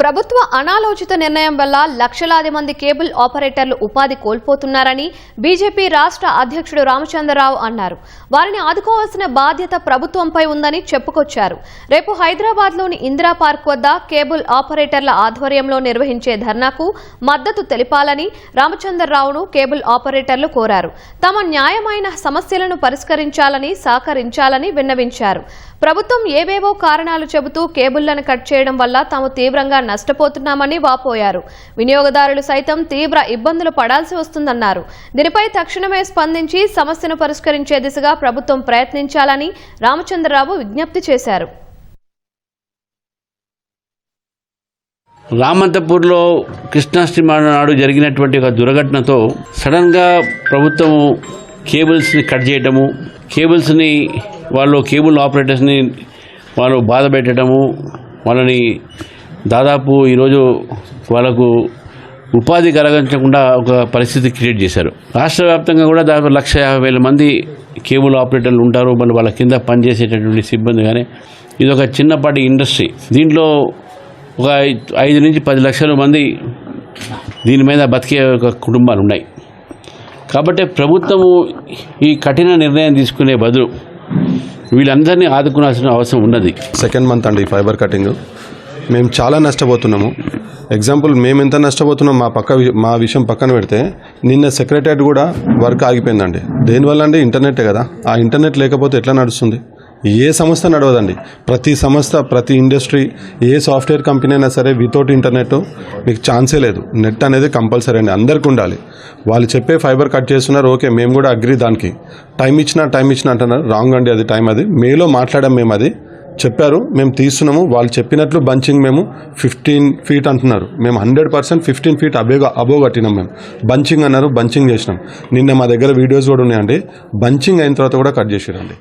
ప్రభుత్వ అనాలోచిత నిర్ణయం వల్ల లక్షలాది మంది కేబుల్ ఆపరేటర్లు ఉపాధి కోల్పోతున్నారని బీజేపీ రాష్ట్ర అధ్యక్షుడు రామచంద్రరావు అన్నారు. వారిని ఆదుకోవాల్సిన బాధ్యత ప్రభుత్వంపై ఉందని చెప్పుకొచ్చారు. రేపు హైదరాబాద్లోని ఇందిరా పార్క్ వద్ద కేబుల్ ఆపరేటర్ల ఆధ్వర్యంలో నిర్వహించే ధర్నాకు మద్దతు తెలిపాలని రామచంద్రరావును కేబుల్ ఆపరేటర్లు కోరారు. తమ న్యాయమైన సమస్యలను పరిష్కరించాలని సహకరించాలని విన్నవించారు. ప్రభుత్వం ఏవేవో కారణాలు చెబుతూ కేబుళ్ళను కట్ చేయడం వల్ల తాము తీవ్రంగా నష్టపోతున్నామని వాపోయారు. వినియోగదారులు సైతం తీవ్ర ఇబ్బందులు పడాల్సి వస్తుందన్నారు. దీనిపై తక్షణమే స్పందించి సమస్యను పరిష్కరించే దిశగా ప్రభుత్వం ప్రయత్నించాలని రామచంద్రరావు విజ్ఞప్తి చేశారు. రామంతపూర్లో కృష్ణాష్టమి నాడు జరిగినటువంటి ఒక దుర్ఘటనతో సడన్గా ప్రభుత్వము కేబుల్స్ని కట్ చేయటము కేబుల్స్ని వాళ్ళు కేబుల్ ఆపరేటర్స్ని వాళ్ళు బాధ పెట్టడము వాళ్ళని దాదాపు ఈరోజు వాళ్ళకు ఉపాధి కలగించకుండా ఒక పరిస్థితి క్రియేట్ చేశారు. రాష్ట్ర వ్యాప్తంగా కూడా దాదాపు లక్ష యాభై వేల మంది కేబుల్ ఆపరేటర్లు ఉంటారు. మళ్ళీ వాళ్ళ కింద పనిచేసేటటువంటి సిబ్బంది కానీ ఇది ఒక చిన్నపాటి ఇండస్ట్రీ. దీంట్లో ఒక ఐదు నుంచి పది లక్షల మంది దీని మీద బతికే ఒక కుటుంబాలు ఉన్నాయి. కాబట్టి ప్రభుత్వము ఈ కఠిన నిర్ణయం తీసుకునే బదులు వీళ్ళందరినీ ఆదుకునాల్సిన అవసరం ఉన్నది. సెకండ్ మంత్ అండి ఫైబర్ కటింగ్ మేము చాలా నష్టపోతున్నాము. ఎగ్జాంపుల్ మేము ఎంత నష్టపోతున్నాం మా పక్క మా విషయం పక్కన పెడితే నిన్న సెక్రటరియట్ కూడా వర్క్ ఆగిపోయిందండి. దేనివల్ల అండి ఇంటర్నెట్ కదా. ఆ ఇంటర్నెట్ లేకపోతే ఎట్లా నడుస్తుంది? ఏ సంస్థ నడవదండి. ప్రతి సంస్థ ప్రతి ఇండస్ట్రీ ఏ సాఫ్ట్వేర్ కంపెనీ అయినా సరే వితౌట్ ఇంటర్నెట్ మీకు ఛాన్సే లేదు. నెట్ అనేది కంపల్సరీ అండి. అందరికీ ఉండాలి. వాళ్ళు చెప్పే ఫైబర్ కట్ చేస్తున్నారు. ఓకే మేము కూడా అగ్రి దానికి. టైం ఇచ్చినా టైం ఇచ్చినా అంటున్నారు. రాంగ్ అండి అది టైం అది. మేలో మాట్లాడాం మేము అది. చెప్పారు మేము తీస్తున్నాము వాళ్ళు చెప్పినట్లు బంచింగ్ మేము ఫిఫ్టీన్ ఫీట్ అంటున్నారు. మేము హండ్రెడ్ పర్సెంట్ ఫిఫ్టీన్ ఫీట్ అబేగా అబో కట్టినాం మేము. బంచింగ్ అన్నారు బంచింగ్ చేసినాం. నిన్న మా దగ్గర వీడియోస్ కూడా ఉన్నాయండి. బంచింగ్ అయిన తర్వాత కూడా కట్ చేసిరండి